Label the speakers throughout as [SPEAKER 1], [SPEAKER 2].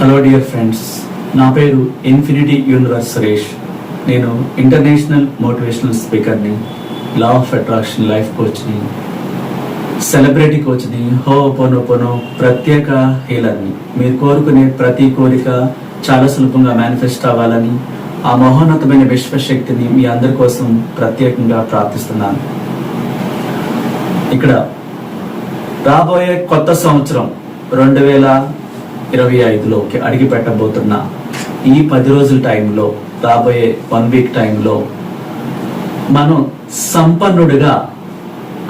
[SPEAKER 1] Hello dear friends నా పేరు infinity universe Suresh. నేను ఇంటర్నేషనల్ మోటివేషనల్ స్పీకర్ని లా ఆఫ్ అట్రాక్షన్ లైఫ్ కోచ్ని సెలబ్రిటీ కోచ్ని హో పొనో పొనో ప్రత్యేక హీలర్ని మీరు కోరుకునే ప్రతి కోరిక చాలా సులభంగా మేనిఫెస్ట్ అవ్వాలని ఆ మహోన్నతమైన విశ్వశక్తిని మీ అందరి కోసం ప్రత్యేకంగా ప్రార్థిస్తున్నాను. ఇక్కడ రాబోయే కొత్త సంవత్సరం రెండు వేల ఇరవై ఐదులోకి అడిగి పెట్టబోతున్న ఈ పది రోజుల టైంలో రాబోయే వన్ వీక్ టైంలో మనం సంపన్నుడిగా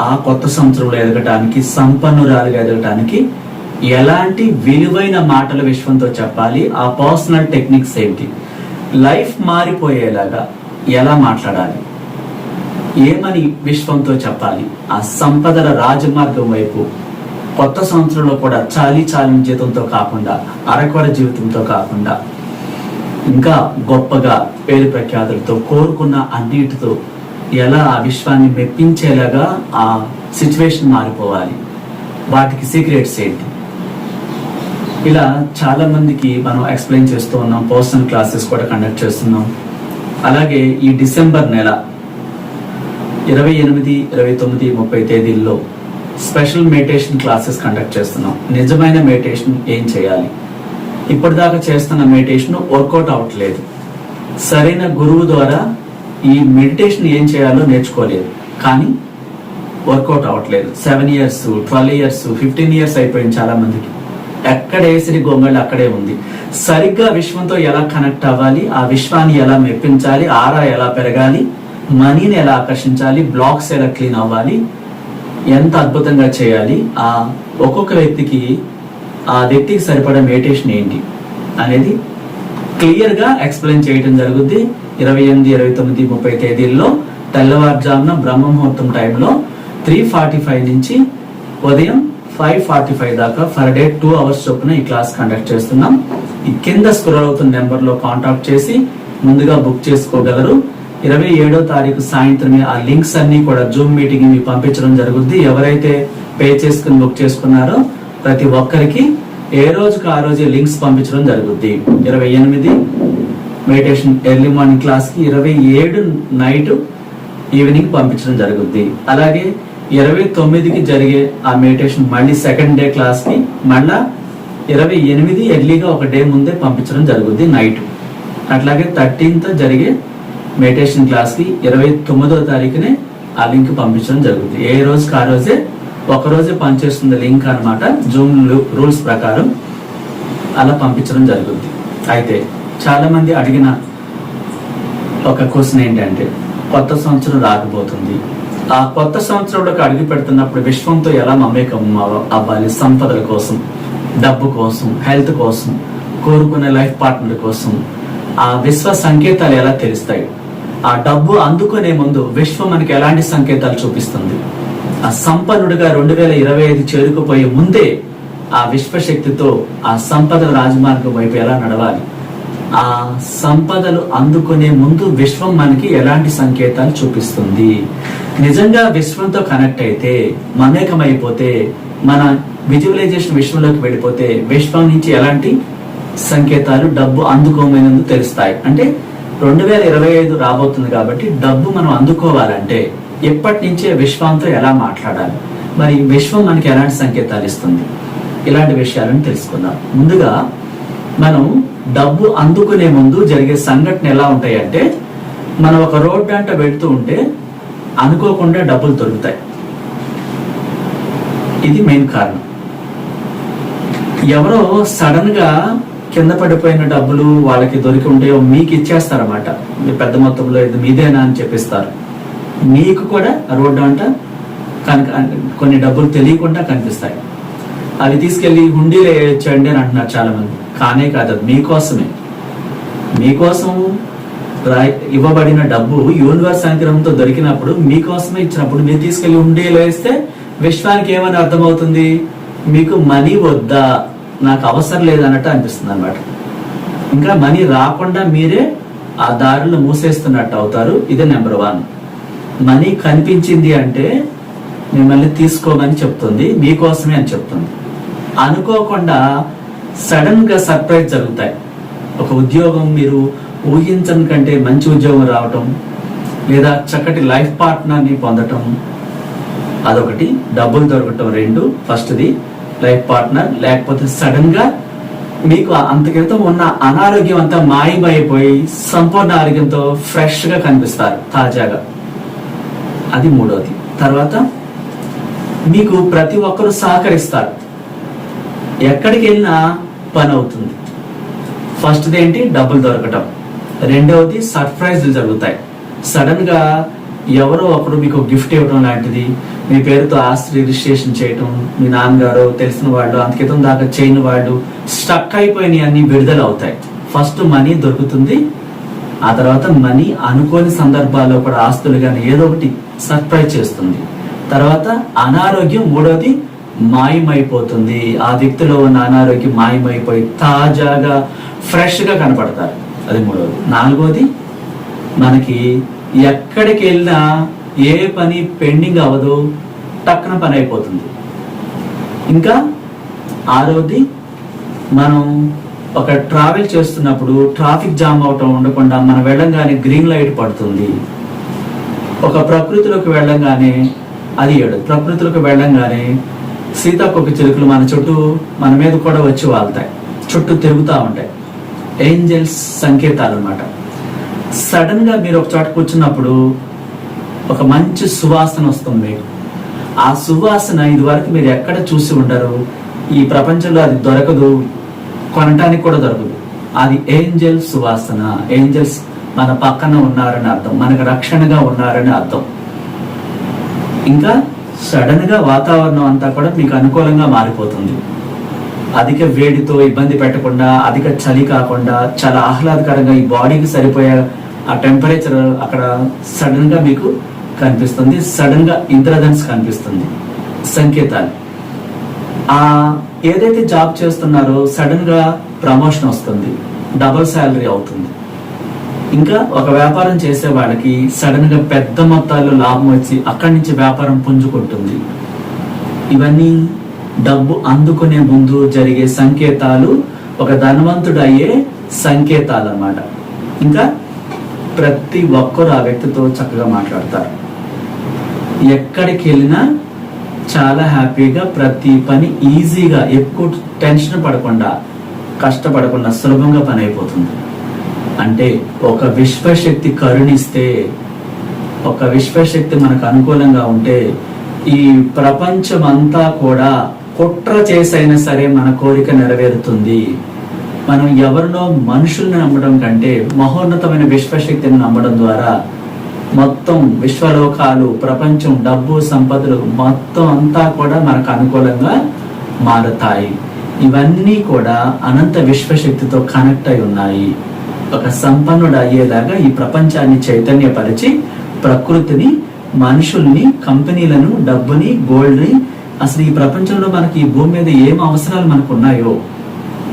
[SPEAKER 1] ఆ కొత్త సంవత్సరంలో ఎదగటానికి సంపన్నురాలుగా ఎదగటానికి ఎలాంటి విలువైన మాటల విశ్వంతో చెప్పాలి ఆ పర్సనల్ టెక్నిక్స్ ఏంటి? లైఫ్ మారిపోయేలాగా ఎలా మాట్లాడాలి? ఏమని విశ్వంతో చెప్పాలి? ఆ సంపదల రాజమార్గం వైపు కొత్త సంవత్సరంలో కూడా చాలీ చాలిన జీతంతో కాకుండా అరకొర జీవితంతో కాకుండా ఇంకా గొప్పగా పేరు ప్రఖ్యాతులతో కోరుకున్న అన్నిటితో ఎలా ఆ విశ్వాన్ని మెప్పించేలాగా ఆ సిచ్యువేషన్ మారిపోవాలి. వాటికి సీక్రెట్స్ ఏంటి? ఇలా చాలా మందికి మనం ఎక్స్ప్లెయిన్ చేస్తూ ఉన్నాం పర్సనల్ క్లాసెస్ కూడా కండక్ట్ చేస్తున్నాం. అలాగే ఈ డిసెంబర్ నెల ఇరవై ఎనిమిది ఇరవై తొమ్మిది ముప్పై తేదీల్లో స్పెషల్ మెడిటేషన్ క్లాసెస్ కండక్ట్ చేస్తున్నాం. నిజమైన మెడిటేషన్ ఏం చేయాలి? ఇప్పటిదాకా చేస్తున్న మెడిటేషన్ వర్కౌట్ అవ్వట్లేదు. సరైన గురువు ద్వారా ఈ మెడిటేషన్ ఏం చేయాలో నేర్చుకోలేదు. కానీ వర్కౌట్ అవ్వట్లేదు. Seven years twelve years fifteen years అయిపోయింది చాలా మందికి ఎక్కడ వేసిన గొంగళి అక్కడే ఉంది. సరిగ్గా విశ్వంతో ఎలా కనెక్ట్ అవ్వాలి? ఆ విశ్వాన్ని ఎలా మెప్పించాలి? ఆరా ఎలా పెరగాలి? మనీని ఎలా ఆకర్షించాలి? బ్లాక్స్ ఎలా క్లీన్ అవ్వాలి? ఎంత అద్భుతంగా చేయాలి? ఆ ఒక్కొక్క వ్యక్తికి ఆ వ్యక్తికి సరిపడ మెడిటేషన్ ఏంటి అనేది క్లియర్గా ఎక్స్ప్లెయిన్ చేయడం జరుగుద్ది. ఇరవై ఎనిమిది ఇరవై తొమ్మిది ముప్పై తేదీల్లో తెల్లవారుజామున బ్రహ్మ ముహూర్తం టైంలో త్రీ ఫార్టీ ఫైవ్ నుంచి ఉదయం ఫైవ్ ఫార్టీ ఫైవ్ దాకా ఫర్ డే టూ అవర్స్ చొప్పున ఈ క్లాస్ కండక్ట్ చేస్తున్నాం. ఈ కింద స్క్రోల్ అవుతున్న నెంబర్లో కాంటాక్ట్ చేసి ముందుగా బుక్ చేసుకోగలరు. ఇరవై ఏడో తారీఖు సాయంత్రమే ఆ లింక్స్ అన్ని కూడా జూమ్ మీటింగ్ మీకు పంపించడం జరుగుద్ది. ఎవరైతే పే చేసుకుని బుక్ చేసుకున్నారో ప్రతి ఒక్కరికి ఏ రోజుకి ఆ రోజే లింక్స్ పంపించడం జరుగుద్ది. ఇరవై ఎనిమిది మెడిటేషన్ ఎర్లీ మార్నింగ్ క్లాస్కి ఇరవై ఏడు నైట్ ఈవినింగ్ పంపించడం జరుగుద్ది. అలాగే ఇరవై తొమ్మిదికి జరిగే ఆ మెడిటేషన్ మళ్ళీ సెకండ్ డే క్లాస్కి మళ్ళా ఇరవై ఎనిమిది ఎర్లీగా ఒక డే ముందే పంపించడం జరుగుద్ది నైట్. అట్లాగే థర్టీన్త్ జరిగే మెడిటేషన్ క్లాస్కి ఇరవై తొమ్మిదో తారీఖునే ఆ లింక్ పంపించడం జరుగుతుంది. ఏ రోజుకి ఆ రోజే? ఒక రోజే పనిచేస్తుంది లింక్ అన్నమాట. జూమ్ రూల్స్ ప్రకారం అలా పంపించడం జరుగుతుంది. అయితే చాలా మంది అడిగిన ఒక క్వశ్చన్ ఏంటంటే కొత్త సంవత్సరం రాకపోతుంది. ఆ కొత్త సంవత్సరంలోకి అడుగు పెడుతున్నప్పుడు విశ్వంతో ఎలా మమేకం అవ్వాలి? సంపదల కోసం డబ్బు కోసం హెల్త్ కోసం కోరుకునే లైఫ్ పార్ట్నర్ కోసం. ఆ విశ్వ సంకేతాలు ఎలా తెలుస్తాయి? ఆ డబ్బు అందుకునే ముందు విశ్వం మనకి ఎలాంటి సంకేతాలు చూపిస్తుంది? ఆ సంపన్నుడిగా రెండు వేల ఇరవై ఐదు చేరుకుపోయే ముందే ఆ విశ్వశక్తితో ఆ సంపద రాజమార్గం వైపు ఎలా నడవాలి? ఆ సంపదలు అందుకునే ముందు విశ్వం మనకి ఎలాంటి సంకేతాలు చూపిస్తుంది? నిజంగా విశ్వంతో కనెక్ట్ అయితే మమేకమైపోతే మన విజువలైజేషన్ విశ్వంలోకి వెళ్ళిపోతే విశ్వం నుంచి ఎలాంటి సంకేతాలు డబ్బు అందుకోమైనందుకు తెలుస్తాయి. అంటే రెండు వేల ఇరవై ఐదు రాబోతుంది కాబట్టి డబ్బు మనం అందుకోవాలంటే ఎప్పటి నుంచే విశ్వంతో ఎలా మాట్లాడాలి? మరి విశ్వం మనకి ఎలాంటి సంకేతాలు ఇస్తుంది? ఇలాంటి విషయాలను తెలుసుకుందాం. ముందుగా మనం డబ్బు అందుకునే ముందు జరిగే సంఘటన ఎలా ఉంటాయంటే మనం ఒక రోడ్ అంట వెళ్తూ ఉంటే అనుకోకుండా డబ్బులు దొరుకుతాయి. ఇది మెయిన్ కారణం. ఎవరో సడన్గా కింద పడిపోయిన డబ్బులు వాళ్ళకి దొరికి ఉంటే మీకు ఇచ్చేస్తారన్నమాట. మీ పెద్ద మొత్తంలో ఇది మీదేనా అని చెప్పిస్తారు. మీకు కూడా రోడ్డు అంట కనుక కొన్ని డబ్బులు తెలియకుండా కనిపిస్తాయి. అవి తీసుకెళ్ళి హుండీలు వేయచ్చండి అని అంటున్నారు చాలా మంది కానే కాదు అది మీకోసమే. మీకోసం ఇవ్వబడిన డబ్బు యూనివర్స్ అనుగ్రహంతో దొరికినప్పుడు మీకోసమే ఇచ్చినప్పుడు మీరు తీసుకెళ్ళి హుండీలు వేస్తే విశ్వానికి ఏమని అర్థమవుతుంది? మీకు మనీ వద్దా? నాకు అవసరం లేదన్నట్టు అనిపిస్తుంది అనమాట ఇంకా మనీ రాకుండా మీరే ఆ దారులు మూసేస్తున్నట్టు అవుతారు. ఇది నెంబర్ వన్. మనీ కనిపించింది అంటే మిమ్మల్ని తీసుకోమని చెప్తుంది. మీకోసమే అని చెప్తుంది. అనుకోకుండా సడన్గా సర్ప్రైజ్ జరుగుతాయి. ఒక ఉద్యోగం మీరు ఊహించని కంటే మంచి ఉద్యోగం రావటం లేదా చక్కటి లైఫ్ పార్ట్నర్ని పొందటం అదొకటి. డబ్బులు దొరకటం రెండు. ఫస్ట్ది లైఫ్ పార్ట్నర్ లేకపోతే సడన్గా మీకు అంత ఉన్న అనారోగ్యం అంతా మాయమైపోయి సంపూర్ణ ఆరోగ్యంతో ఫ్రెష్గా కనిపిస్తారు తాజాగా. అది మూడవది తర్వాత మీకు ప్రతి ఒక్కరు సహకరిస్తారు. ఎక్కడికి వెళ్ళినా పని అవుతుంది. ఫస్ట్ది ఏంటి? డబ్బులు దొరకటం. రెండవది సర్ప్రైజ్లు జరుగుతాయి. సడన్గా ఎవరో అప్పుడు మీకు గిఫ్ట్ ఇవ్వడం లాంటిది మీ పేరుతో ఆస్తి రిజిస్ట్రేషన్ చేయటం మీ నాన్నగారు తెలిసిన వాళ్ళు అంత క్రితం దాకా చేయని వాళ్ళు స్టక్ అయిపోయినవి అన్ని విడుదల అవుతాయి. ఫస్ట్ మనీ దొరుకుతుంది ఆ తర్వాత మనీ అనుకోని సందర్భాల్లో కూడా ఆస్తులు కానీ ఏదో ఒకటి సర్ప్రైజ్ చేస్తుంది. తర్వాత అనారోగ్యం మూడవది మాయమైపోతుంది. ఆ వ్యక్తిలో ఉన్న అనారోగ్యం మాయమైపోయి తాజాగా ఫ్రెష్గా కనపడతారు. అది మూడవది నాలుగోది మనకి ఎక్కడికి వెళ్ళినా ఏ పని పెండింగ్ అవ్వదు టక్కున పని అయిపోతుంది. ఇంకా ఆరోది మనం ఒక ట్రావెల్ చేస్తున్నప్పుడు ట్రాఫిక్ జామ్ అవటం ఉండకుండా మనం వెళ్ళంగానే గ్రీన్ లైట్ పడుతుంది. ఒక ప్రకృతిలోకి వెళ్ళంగానే అది ఏడు. ప్రకృతిలోకి వెళ్ళంగానే సీతాకొక చిలుకలు మన చుట్టూ మన మీద కూడా వచ్చి వాళ్తాయి. చుట్టూ తిరుగుతూ ఉంటాయి. ఏంజల్స్ సంకేతాలు అన్నమాట. సడన్గా మీరు ఒక చోట కూర్చున్నప్పుడు ఒక మంచి సువాసన వస్తుంది. ఆ సువాసన ఇదివరకు మీరు ఎక్కడ చూసి ఉండరు. ఈ ప్రపంచంలో అది దొరకదు. కొనటానికి కూడా దొరకదు. అది ఏంజల్ సువాసన. ఏంజల్స్ మన పక్కన ఉన్నారని అర్థం. మనకు రక్షణగా ఉన్నారని అర్థం. ఇంకా సడన్గా వాతావరణం అంతా కూడా మీకు అనుకూలంగా మారిపోతుంది. అధిక వేడితో ఇబ్బంది పెట్టకుండా అధిక చలి కాకుండా చాలా ఆహ్లాదకరంగా ఈ బాడీకి సరిపోయే ఆ టెంపరేచర్ అక్కడ సడన్గా మీకు కనిపిస్తుంది. సడన్గా ఇంద్రధన్స్ కనిపిస్తుంది. సంకేతాలు. ఆ ఏదైతే జాబ్ చేస్తున్నారో సడన్గా ప్రమోషన్ వస్తుంది. డబుల్ శాలరీ అవుతుంది. ఇంకా ఒక వ్యాపారం చేసే వాళ్ళకి సడన్గా పెద్ద మొత్తాల్లో లాభం వచ్చి అక్కడి నుంచి వ్యాపారం పుంజుకుంటుంది. ఇవన్నీ డబ్బు అందుకునే ముందు జరిగే సంకేతాలు ఒక ధనవంతుడు అయ్యే సంకేతాలు అన్నమాట ఇంకా ప్రతి ఒక్కరు ఆ వ్యక్తితో చక్కగా మాట్లాడతారు. ఎక్కడికి వెళ్ళినా చాలా హ్యాపీగా ప్రతి పని ఈజీగా ఎక్కువ టెన్షన్ పడకుండా కష్టపడకుండా సులభంగా పని అయిపోతుంది. అంటే ఒక విశ్వశక్తి కరుణిస్తే ఒక విశ్వశక్తి మనకు అనుకూలంగా ఉంటే ఈ ప్రపంచం అంతా కూడా కుట్ర చేసైనా సరే మన కోరిక నెరవేరుతుంది. మనం ఎవరినో మనుషుల్ని నమ్మడం కంటే మహోన్నతమైన విశ్వశక్తిని నమ్మడం ద్వారా మొత్తం విశ్వలోకాలు ప్రపంచం డబ్బు సంపదలు మొత్తం అంతా కూడా మనకు అనుకూలంగా మారుతాయి. ఇవన్నీ కూడా అనంత విశ్వశక్తితో కనెక్ట్ అయి ఉన్నాయి. ఒక సంపన్నుడు అయ్యేలాగా ఈ ప్రపంచాన్ని చైతన్యపరిచి ప్రకృతిని మనుషుల్ని కంపెనీలను డబ్బుని గోల్డ్ని అసలు ఈ ప్రపంచంలో మనకి ఈ భూమి మీద ఏం అవసరాలు మనకు ఉన్నాయో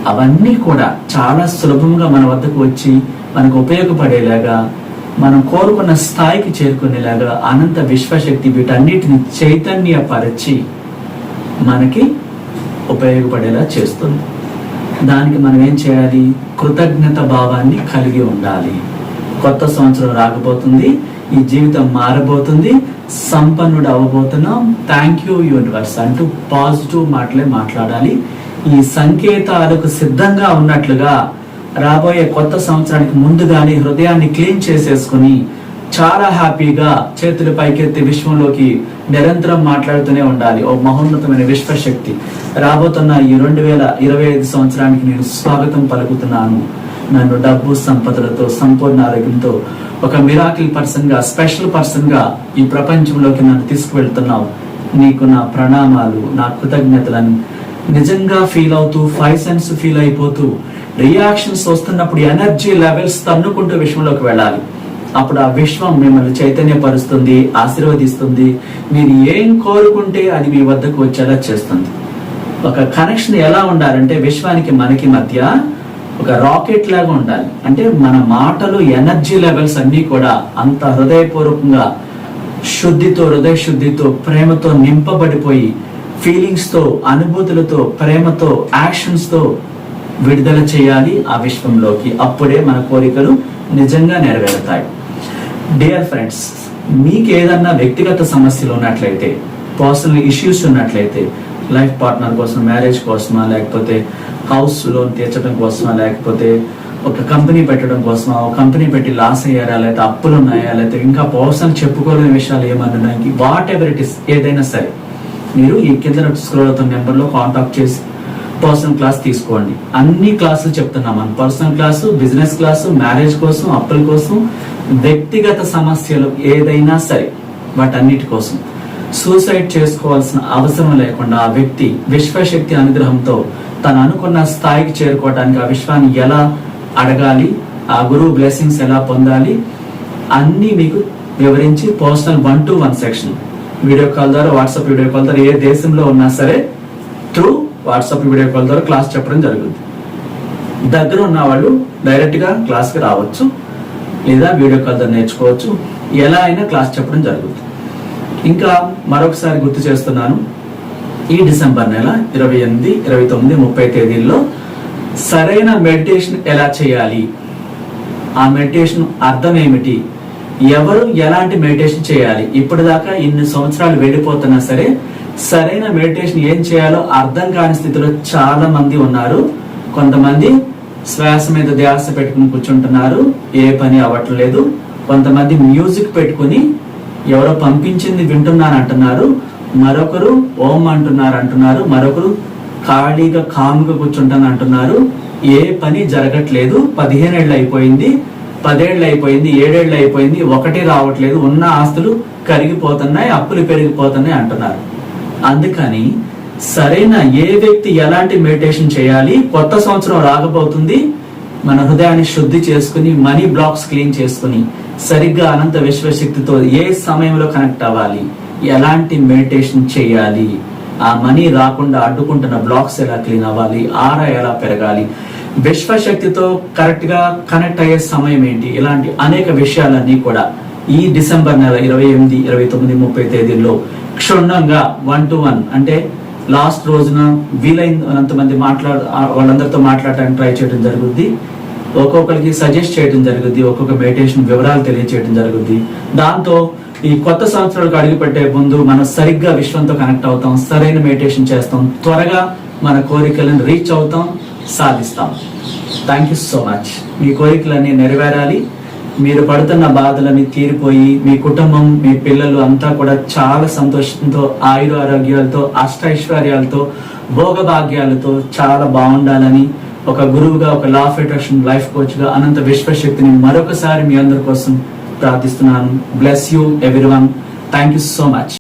[SPEAKER 1] అవన్నీ కూడా చాలా సులభంగా మన వద్దకు వచ్చి మనకు ఉపయోగపడేలాగా మనం కోరుకున్న స్థాయికి చేరుకునేలాగా అనంత విశ్వశక్తి వీటన్నిటిని చైతన్యపరచి మనకి ఉపయోగపడేలా చేస్తుంది. దానికి మనం ఏం చేయాలి? కృతజ్ఞత భావాన్ని కలిగి ఉండాలి. కొత్త సంవత్సరం రాకపోతుంది ఈ జీవితం మారబోతుంది సంపన్నుడు అవ్వబోతున్నాం. థ్యాంక్ యూ యూనివర్స్ అంటూ పాజిటివ్ మాటలే మాట్లాడాలి. ఈ సంకేతాలకు సిద్ధంగా ఉన్నట్లుగా రాబోయే కొత్త సంవత్సరానికి ముందుగానే హృదయాన్ని క్లీన్ చేసేసుకుని చాలా హ్యాపీగా చేతులు పైకెత్తి విశ్వంలోకి నిరంతరం మాట్లాడుతూనే ఉండాలి. ఓ మహోన్నతమైన విశ్వశక్తి. రాబోతున్న ఈ రెండు వేల ఇరవై ఐదు సంవత్సరానికి నేను స్వాగతం పలుకుతున్నాను. నన్ను డబ్బు సంపదలతో సంపూర్ణ ఆరోగ్యంతో ఒక మిరాకిల్ పర్సన్గా స్పెషల్ పర్సన్గా ఈ ప్రపంచంలోకి నన్ను తీసుకువెళ్తున్నావు. నీకు నా ప్రణామాలు నా కృతజ్ఞతలను నిజంగా ఫీల్ అవుతూ ఫైవ్ సెన్స్ ఫీల్ అయిపోతూ రియాక్షన్స్ వస్తున్నప్పుడు ఎనర్జీ లెవెల్స్ తన్నుకుంటూ విశ్వంలోకి వెళ్ళాలి. అప్పుడు ఆ విశ్వం మిమ్మల్ని చైతన్యపరుస్తుంది ఆశీర్వదిస్తుంది. మీరు ఏం కోరుకుంటే అది మీ వద్దకు వచ్చేలా చేస్తుంది. ఒక కనెక్షన్ ఎలా ఉండాలంటే విశ్వానికి మనకి మధ్య ఒక రాకెట్ లాగా ఉండాలి. అంటే మన మాటలు ఎనర్జీ లెవెల్స్ అన్నీ కూడా అంత హృదయపూర్వకంగా శుద్ధితో హృదయ శుద్ధితో ప్రేమతో నింపబడిపోయి ఫీలింగ్స్తో అనుభూతులతో ప్రేమతో యాక్షన్స్తో విడుదల చేయాలి ఆ విశ్వంలోకి. అప్పుడే మన కోరికలు నిజంగా నెరవేరుతాయి. డియర్ ఫ్రెండ్స్ మీకు ఏదన్నా వ్యక్తిగత సమస్యలు ఉన్నట్లయితే పర్సనల్ ఇష్యూస్ ఉన్నట్లయితే లైఫ్ పార్ట్నర్ కోసం మ్యారేజ్ కోసమా లేకపోతే హౌస్ లోన్ తీర్చడం కోసమా లేకపోతే ఒక కంపెనీ పెట్టడం కోసమా ఒక కంపెనీ పెట్టి లాస్ అయ్యారా లేకపోతే అప్పులు ఉన్నాయా లేకపోతే ఇంకా పర్సనల్ చెప్పుకోలేని విషయాలు ఏమన్నా వాట్ ఎవర్ ఇట్ ఇస్ ఏదైనా సరే మీరు ఈ కింద స్క్రోల్ అవుతున్న నెంబర్లో కాంటాక్ట్ చేసి పర్సనల్ క్లాస్ తీసుకోండి. అన్ని క్లాసులు చెప్తున్నాం మనం. Personal class business class marriage కోసం అప్పుల కోసం వ్యక్తిగత సమస్యలు ఏదైనా సరే వాటన్నిటి కోసం. సూసైడ్ చేసుకోవాల్సిన అవసరం లేకుండా ఆ వ్యక్తి విశ్వశక్తి అనుగ్రహంతో తను అనుకున్న స్థాయికి చేరుకోవడానికి ఆ విశ్వాన్ని ఎలా అడగాలి ఆ గురువు బ్లెస్సింగ్స్ ఎలా పొందాలి అన్నీ మీకు వివరించి personal one to one section video call ద్వారా వాట్సాప్ వీడియో కాల్ ద్వారా ఏ దేశంలో ఉన్నా సరే త్రూ వాట్సాప్ వీడియో కాల్ ద్వారా క్లాస్ చెప్పడం జరుగుతుంది. దగ్గర ఉన్న వాళ్ళు డైరెక్ట్గా క్లాస్కి రావచ్చు లేదా వీడియో కాల్ ద్వారా నేర్చుకోవచ్చు. ఎలా అయినా క్లాస్ చెప్పడం జరుగుతుంది. ఇంకా మరొకసారి గుర్తు చేస్తున్నాను ఈ డిసెంబర్ నెల ఇరవై ఎనిమిది ఇరవై తొమ్మిది ముప్పై తేదీల్లో సరైన మెడిటేషన్ ఎలా చేయాలి? ఆ మెడిటేషన్ అర్థం ఏమిటి? ఎవరు ఎలాంటి మెడిటేషన్ చేయాలి? ఇప్పటిదాకా ఇన్ని సంవత్సరాలు వెళ్ళిపోతున్నా సరే సరైన మెడిటేషన్ ఏం చేయాలో అర్థం కాని స్థితిలో చాలా మంది ఉన్నారు. కొంతమంది శ్వాస మీద ధ్యాస పెట్టుకుని కూర్చుంటున్నారు. ఏ పని అవ్వట్లేదు. కొంతమంది మ్యూజిక్ పెట్టుకుని ఎవరో పంపించింది వింటున్నాను అంటున్నారు మరొకరు ఓం అంటున్నారు అంటున్నారు మరొకరు ఖాళీగా కాముగా కూర్చుంటాను అంటున్నారు ఏ పని జరగట్లేదు పదిహేనేళ్ళు అయిపోయింది పదేళ్ళు అయిపోయింది ఏడేళ్ళు అయిపోయింది ఒకటి రావట్లేదు ఉన్న ఆస్తులు కరిగిపోతున్నాయి అప్పులు పెరిగిపోతున్నాయి అంటున్నారు. అందుకని సరైన ఏ వ్యక్తి ఎలాంటి మెడిటేషన్ చేయాలి కొత్త సంవత్సరం రాకపోతుంది మన హృదయాన్ని శుద్ధి చేసుకుని మనీ బ్లాక్స్ క్లీన్ చేసుకుని సరిగ్గా అనంత విశ్వశక్తితో ఏ సమయంలో కనెక్ట్ అవ్వాలి? ఎలాంటి మెడిటేషన్ చేయాలి? ఆ మనీ రాకుండా అడ్డుకుంటున్న బ్లాక్స్ ఎలా క్లీన్ అవ్వాలి? ఆరా ఎలా పెరగాలి? విశ్వశక్తితో కరెక్ట్గా కనెక్ట్ అయ్యే సమయం ఏంటి? ఇలాంటి అనేక విషయాలన్నీ కూడా ఈ డిసెంబర్ నెల ఇరవై ఎనిమిది ఇరవై తొమ్మిది ముప్పై తేదీల్లో క్షుణ్ణంగా వన్ టు వన్ అంటే లాస్ట్ రోజున వీలైనంత మంది మాట్లాడ వాళ్ళందరితో మాట్లాడటానికి ట్రై చేయడం జరుగుద్ది. ఒక్కొక్కరికి సజెస్ట్ చేయడం జరుగుద్ది ఒక్కొక్క మెడిటేషన్ వివరాలు తెలియచేయడం జరుగుద్ది. దాంతో ఈ కొత్త సంవత్సరాలకు అడుగుపెట్టే ముందు మనం సరిగ్గా విశ్వంతో కనెక్ట్ అవుతాం సరైన మెడిటేషన్ చేస్తాం త్వరగా మన కోరికలను రీచ్ అవుతాం సాధిస్తాం. థ్యాంక్ యూ సో మచ్ మీ కోరికలన్నీ నెరవేరాలి. మీరు పడుతున్న బాధలన్నీ తీరిపోయి మీ కుటుంబం మీ పిల్లలు అంతా కూడా చాలా సంతోషంతో ఆయుర ఆరోగ్యాలతో అష్టైశ్వర్యాలతో భోగభాగ్యాలతో చాలా బాగుండాలని ఒక గురువుగా ఒక లా ఆఫ్ అట్రాక్షన్ లైఫ్ కోచ్గా అనంత విశ్వశక్తిని మరొకసారి మీ అందరి కోసం ప్రార్థిస్తున్నాను. Bless you everyone thank you so much